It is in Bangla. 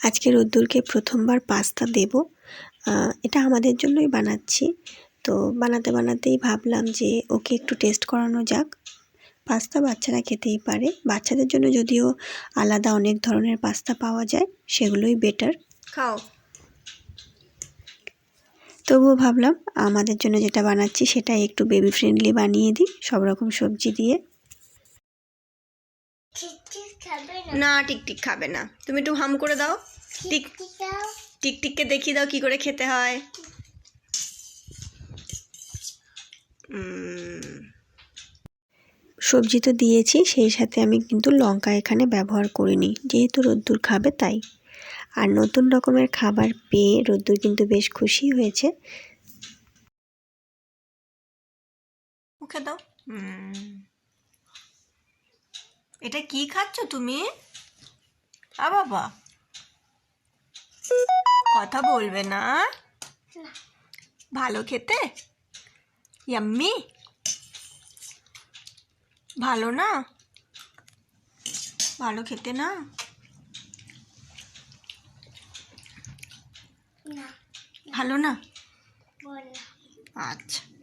আজকে রোদ্দুরকে প্রথমবার পাস্তা দেব। এটা আমাদের জন্যই বানাচ্ছি। তো বানাতে বানাতেই ভাবলাম যে ওকে একটু টেস্ট করানো যাক। পাস্তা বাচ্চারা খেতেই পারে। বাচ্চাদের জন্য যদিও আলাদা অনেক ধরনের পাস্তা পাওয়া যায় সেগুলোই বেটার। খাও। তবুও ভাবলাম আমাদের জন্য যেটা বানাচ্ছি সেটা একটু বেবি ফ্রেন্ডলি বানিয়ে দিই সব রকম সবজি দিয়ে। না? না টিকটিক খাবে না। তুমি একটু হাম করে দাও। টিক টিকটিককে দেখিয়ে দাও কি করে খেতে হয়। সবজি তো দিয়েছি সেই সাথে আমি কিন্তু লঙ্কা এখানে ব্যবহার করিনি। যেহেতু রোদ্দুর খাবে তাই। আর নতুন রকমের খাবার পেয়ে রোদ্দুর কিন্তু বেশ খুশি হয়েছে। মুখে দাও। এটা কি খাচ্ছ তুমি? আ বাবা। কথা বলবে না? ভালো খেতে? ইয়াম্মি। ভালো না? ভালো খেতে না? না। ভালো না। আচ্ছা।